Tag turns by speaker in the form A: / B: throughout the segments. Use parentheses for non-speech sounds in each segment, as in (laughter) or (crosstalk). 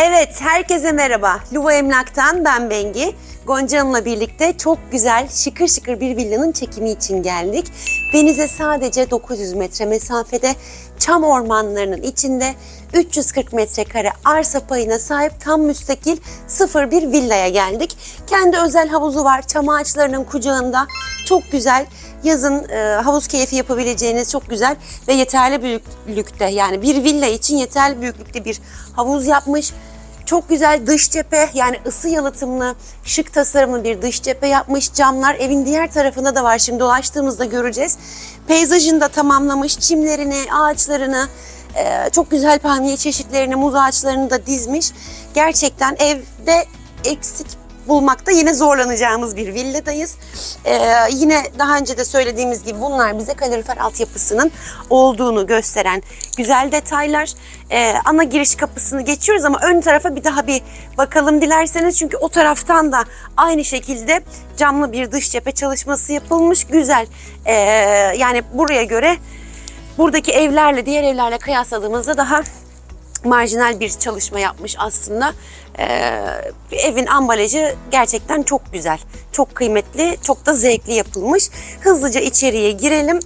A: Evet, herkese merhaba. Luva Emlak'tan ben Bengi. Gonca Hanım'la birlikte çok güzel, şıkır şıkır bir villanın çekimi için geldik. Denize sadece 900 metre mesafede, çam ormanlarının içinde 340 metrekare arsa payına sahip tam müstakil sıfır bir villaya geldik. Kendi özel havuzu var, çam ağaçlarının kucağında. Çok güzel, yazın e, havuz keyfi yapabileceğiniz çok güzel ve yeterli büyüklükte yani bir villa için yeterli büyüklükte bir havuz yapmış. Çok güzel dış cephe yani ısı yalıtımlı, şık tasarımlı bir dış cephe yapmış. Camlar evin diğer tarafında da var. Şimdi dolaştığımızda göreceğiz. Peyzajını da tamamlamış. Çimlerini, ağaçlarını, e, çok güzel palmiye çeşitlerini, muz ağaçlarını da dizmiş. Gerçekten evde eksik bulmakta yine zorlanacağımız bir villadayız. Ee, yine daha önce de söylediğimiz gibi bunlar bize kalorifer altyapısının olduğunu gösteren güzel detaylar. Ee, ana giriş kapısını geçiyoruz ama ön tarafa bir daha bir bakalım dilerseniz. Çünkü o taraftan da aynı şekilde camlı bir dış cephe çalışması yapılmış. Güzel. Ee, yani buraya göre buradaki evlerle diğer evlerle kıyasladığımızda daha marjinal bir çalışma yapmış aslında. Ee, evin ambalajı gerçekten çok güzel, çok kıymetli, çok da zevkli yapılmış. Hızlıca içeriye girelim.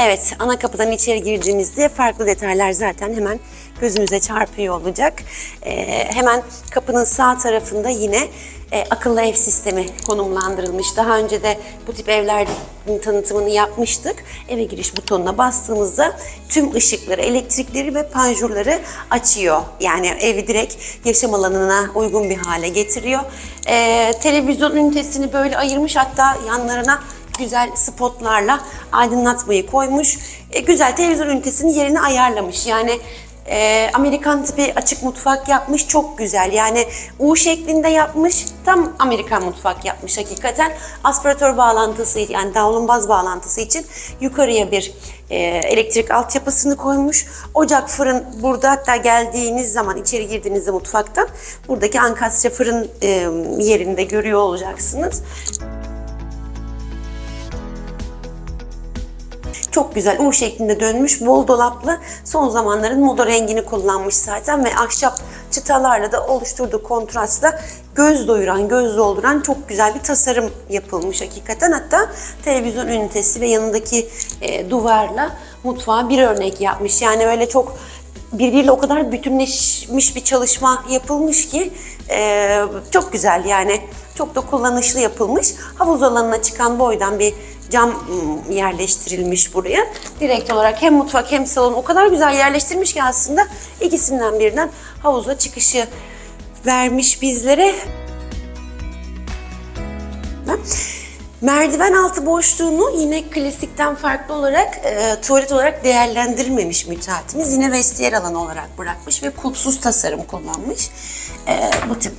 A: Evet, ana kapıdan içeri girdiğimizde farklı detaylar zaten hemen gözümüze çarpıyor olacak. Ee, hemen kapının sağ tarafında yine e, akıllı ev sistemi konumlandırılmış. Daha önce de bu tip evlerin tanıtımını yapmıştık. Eve giriş butonuna bastığımızda tüm ışıkları, elektrikleri ve panjurları açıyor. Yani evi direkt yaşam alanına uygun bir hale getiriyor. Ee, televizyon ünitesini böyle ayırmış hatta yanlarına güzel spotlarla aydınlatmayı koymuş. E, güzel televizyon ünitesinin yerini ayarlamış. Yani e, Amerikan tipi açık mutfak yapmış çok güzel. Yani U şeklinde yapmış. Tam Amerikan mutfak yapmış hakikaten. Aspiratör bağlantısı yani davlumbaz bağlantısı için yukarıya bir e, elektrik altyapısını koymuş. Ocak fırın burada hatta geldiğiniz zaman içeri girdiğinizde mutfaktan buradaki ankastre fırın e, yerinde görüyor olacaksınız. Çok güzel U şeklinde dönmüş, bol dolaplı. Son zamanların moda rengini kullanmış zaten ve ahşap çıtalarla da oluşturduğu kontrastla göz doyuran, göz dolduran çok güzel bir tasarım yapılmış hakikaten. Hatta televizyon ünitesi ve yanındaki e, duvarla mutfağa bir örnek yapmış. Yani öyle çok birbiriyle o kadar bütünleşmiş bir çalışma yapılmış ki e, çok güzel yani çok da kullanışlı yapılmış. Havuz alanına çıkan boydan bir cam ım, yerleştirilmiş buraya. Direkt olarak hem mutfak hem salon o kadar güzel yerleştirmiş ki aslında ikisinden birinden havuza çıkışı vermiş bizlere. Merdiven altı boşluğunu yine klasikten farklı olarak e, tuvalet olarak değerlendirmemiş müteahhitimiz. Yine vestiyer alanı olarak bırakmış ve kulpsuz tasarım kullanmış. E, bu tip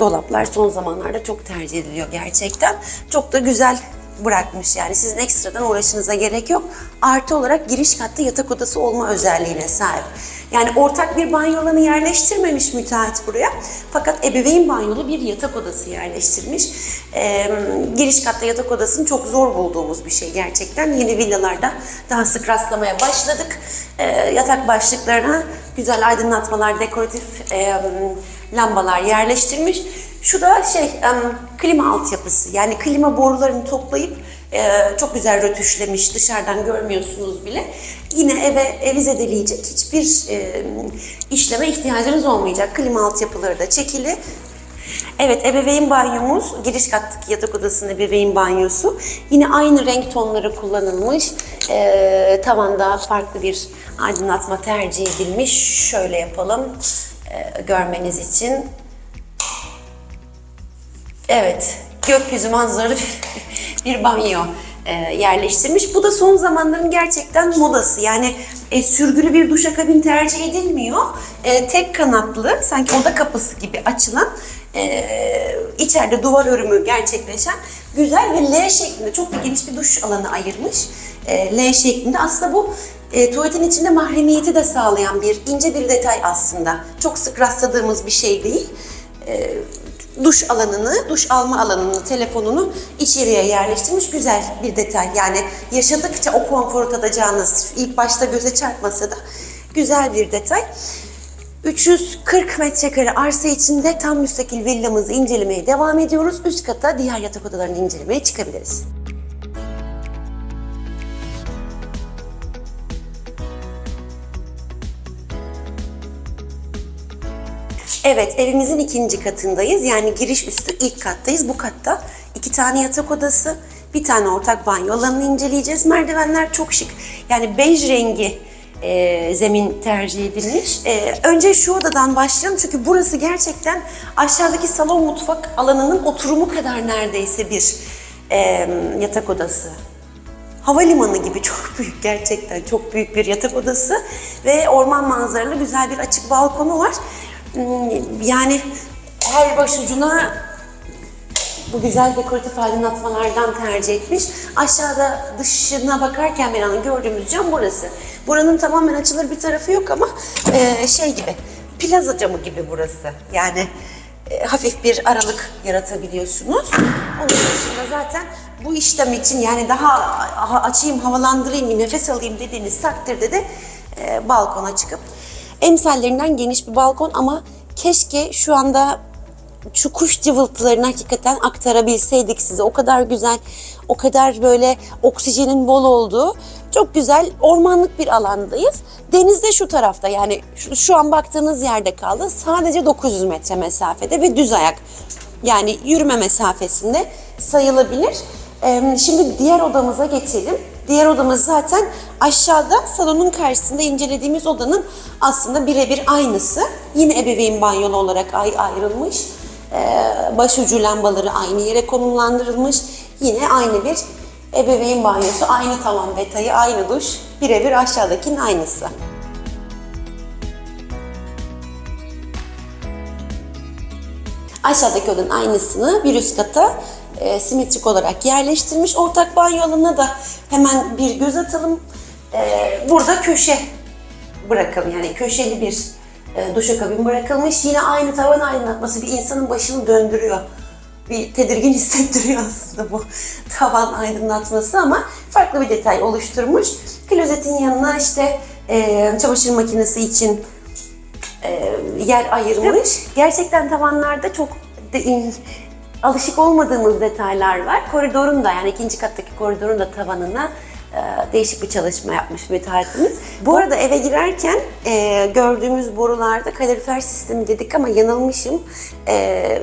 A: dolaplar son zamanlarda çok tercih ediliyor gerçekten. Çok da güzel bırakmış yani sizin ekstradan uğraşınıza gerek yok. Artı olarak giriş katta yatak odası olma özelliğine sahip. Yani ortak bir banyo alanı yerleştirmemiş müteahhit buraya. Fakat ebeveyn banyolu bir yatak odası yerleştirmiş. Ee, giriş katta yatak odasını çok zor bulduğumuz bir şey gerçekten. Yeni villalarda daha sık rastlamaya başladık. Ee, yatak başlıklarına güzel aydınlatmalar, dekoratif e, lambalar yerleştirmiş. Şu da şey klima altyapısı yani klima borularını toplayıp e, çok güzel rötuşlemiş dışarıdan görmüyorsunuz bile. Yine eve evi zedeleyecek hiçbir e, işleme ihtiyacınız olmayacak. Klima altyapıları da çekili. Evet ebeveyn banyomuz giriş kattaki yatak odasının ebeveyn banyosu. Yine aynı renk tonları kullanılmış. E, tavanda farklı bir aydınlatma tercih edilmiş. Şöyle yapalım e, görmeniz için. Evet, gökyüzü manzaralı (laughs) bir, banyo e, yerleştirmiş. Bu da son zamanların gerçekten modası. Yani e, sürgülü bir duşakabin tercih edilmiyor. E, tek kanatlı, sanki oda kapısı gibi açılan, e, içeride duvar örümü gerçekleşen güzel ve L şeklinde çok da geniş bir duş alanı ayırmış. E, L şeklinde. Aslında bu e, tuvaletin içinde mahremiyeti de sağlayan bir ince bir detay aslında. Çok sık rastladığımız bir şey değil. E, duş alanını, duş alma alanını, telefonunu içeriye yerleştirmiş güzel bir detay. Yani yaşadıkça o konforu tadacağınız ilk başta göze çarpmasa da güzel bir detay. 340 metrekare arsa içinde tam müstakil villamızı incelemeye devam ediyoruz. Üst kata diğer yatak odalarını incelemeye çıkabiliriz. Evet, evimizin ikinci katındayız. Yani giriş üstü ilk kattayız. Bu katta iki tane yatak odası, bir tane ortak banyo alanını inceleyeceğiz. Merdivenler çok şık. Yani bej rengi e, zemin tercih edilmiş. E, önce şu odadan başlayalım çünkü burası gerçekten aşağıdaki salon mutfak alanının oturumu kadar neredeyse bir e, yatak odası. Havalimanı gibi çok (laughs) büyük gerçekten çok büyük bir yatak odası ve orman manzaralı güzel bir açık balkonu var. Yani her başucuna bu güzel dekoratif aydınlatmalardan tercih etmiş. Aşağıda dışına bakarken an gördüğümüz cam burası. Buranın tamamen açılır bir tarafı yok ama e, şey gibi, plaza camı gibi burası. Yani e, hafif bir aralık yaratabiliyorsunuz. Onun dışında zaten bu işlem için yani daha aha, açayım, havalandırayım, nefes alayım dediğiniz takdirde de e, balkona çıkıp emsallerinden geniş bir balkon ama keşke şu anda şu kuş cıvıltılarını hakikaten aktarabilseydik size. O kadar güzel, o kadar böyle oksijenin bol olduğu çok güzel ormanlık bir alandayız. Deniz de şu tarafta yani şu, şu an baktığınız yerde kaldı. Sadece 900 metre mesafede ve düz ayak. Yani yürüme mesafesinde sayılabilir. Şimdi diğer odamıza geçelim. Diğer odamız zaten aşağıda salonun karşısında incelediğimiz odanın aslında birebir aynısı. Yine ebeveyn banyolu olarak ay ayrılmış. Ee, başucu lambaları aynı yere konumlandırılmış. Yine aynı bir ebeveyn banyosu, aynı tavan detayı, aynı duş. Birebir aşağıdakinin aynısı. Aşağıdaki odanın aynısını bir üst kata e, simetrik olarak yerleştirmiş. Ortak banyo alanına da hemen bir göz atalım. E, burada köşe bırakalım. Yani köşeli bir e, duşakabin bırakılmış. Yine aynı tavan aydınlatması bir insanın başını döndürüyor. Bir tedirgin (laughs) hissettiriyor aslında bu tavan aydınlatması ama farklı bir detay oluşturmuş. Klozetin yanına işte e, çamaşır makinesi için e, yer ayırmış. Gerçekten tavanlarda çok de, alışık olmadığımız detaylar var. Koridorun da yani ikinci kattaki koridorun da tavanına e, değişik bir çalışma yapmış müteahhitimiz. Bu arada eve girerken e, gördüğümüz borularda kalorifer sistemi dedik ama yanılmışım. E,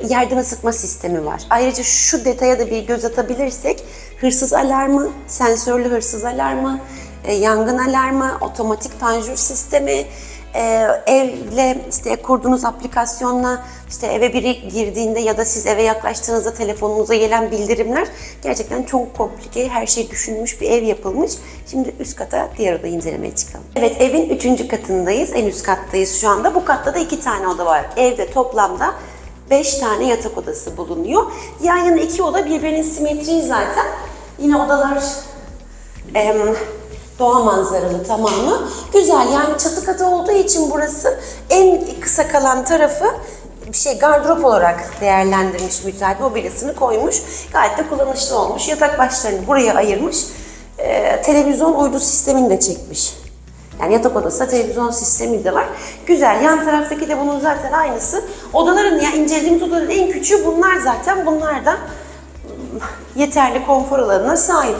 A: yerden ısıtma sistemi var. Ayrıca şu detaya da bir göz atabilirsek hırsız alarmı, sensörlü hırsız alarmı, e, yangın alarmı, otomatik panjur sistemi, e, evle işte kurduğunuz aplikasyonla işte eve biri girdiğinde ya da siz eve yaklaştığınızda telefonunuza gelen bildirimler gerçekten çok komplike, her şey düşünülmüş bir ev yapılmış. Şimdi üst kata diğer odayı incelemeye çıkalım. Evet evin üçüncü katındayız, en üst kattayız şu anda. Bu katta da iki tane oda var. Evde toplamda beş tane yatak odası bulunuyor. Yan yana iki oda birbirinin simetri zaten. Yine odalar doğa manzaralı tamamı. Güzel yani çatı katı olduğu için burası en kısa kalan tarafı bir şey gardırop olarak değerlendirmiş müteahhit mobilyasını koymuş. Gayet de kullanışlı olmuş. Yatak başlarını buraya ayırmış. Ee, televizyon uydu sistemini de çekmiş. Yani yatak odasında televizyon sistemi de var. Güzel. Yan taraftaki de bunun zaten aynısı. Odaların ya incelediğimiz odaların en küçüğü bunlar zaten. Bunlar da mm, yeterli konfor alanına sahip.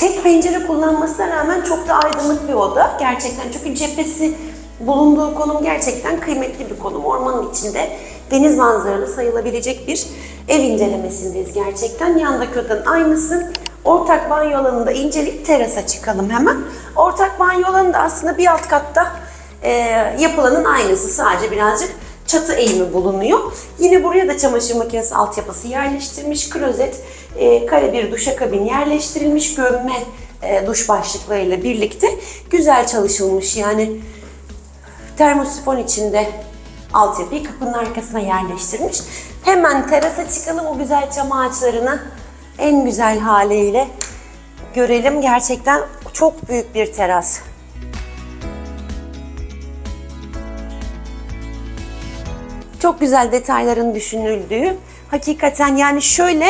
A: Tek pencere kullanmasına rağmen çok da aydınlık bir oda. Gerçekten çünkü cephesi bulunduğu konum gerçekten kıymetli bir konum. Ormanın içinde deniz manzaralı sayılabilecek bir ev incelemesindeyiz gerçekten. Yandaki odanın aynısı. Ortak banyo alanında inceleyip terasa çıkalım hemen. Ortak banyo alanında aslında bir alt katta e, yapılanın aynısı. Sadece birazcık çatı eğimi bulunuyor. Yine buraya da çamaşır makinesi altyapısı yerleştirilmiş. Klozet, e, kare bir duşakabin yerleştirilmiş. Gömme e, duş başlıklarıyla birlikte güzel çalışılmış. Yani termosifon içinde altyapıyı kapının arkasına yerleştirmiş. Hemen terasa çıkalım o güzel çam ağaçlarını en güzel haliyle görelim. Gerçekten çok büyük bir teras. Çok güzel detayların düşünüldüğü. Hakikaten yani şöyle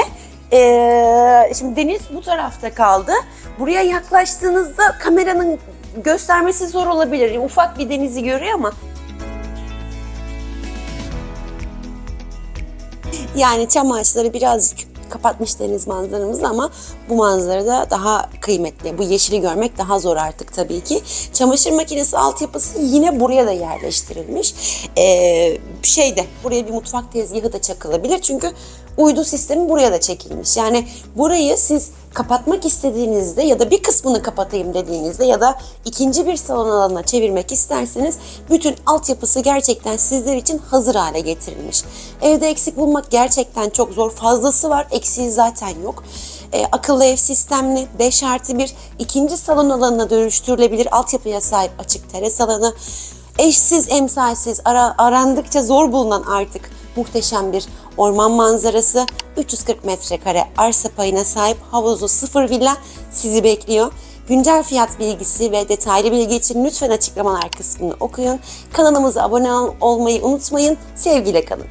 A: eee, şimdi deniz bu tarafta kaldı. Buraya yaklaştığınızda kameranın göstermesi zor olabilir. Ufak bir denizi görüyor ama Yani çam ağaçları birazcık kapatmış deniz manzaramızı ama bu manzara da daha kıymetli. Bu yeşili görmek daha zor artık tabii ki. Çamaşır makinesi altyapısı yine buraya da yerleştirilmiş. Ee, şeyde buraya bir mutfak tezgahı da çakılabilir. Çünkü uydu sistemi buraya da çekilmiş. Yani burayı siz kapatmak istediğinizde ya da bir kısmını kapatayım dediğinizde ya da ikinci bir salon alanına çevirmek isterseniz bütün altyapısı gerçekten sizler için hazır hale getirilmiş. Evde eksik bulmak gerçekten çok zor. Fazlası var, eksiği zaten yok. E, akıllı ev sistemli 5 artı 1 ikinci salon alanına dönüştürülebilir altyapıya sahip açık teras alanı. Eşsiz, emsalsiz, ara, arandıkça zor bulunan artık muhteşem bir orman manzarası. 340 metrekare arsa payına sahip havuzlu sıfır villa sizi bekliyor. Güncel fiyat bilgisi ve detaylı bilgi için lütfen açıklamalar kısmını okuyun. Kanalımıza abone ol- olmayı unutmayın. Sevgiyle kalın.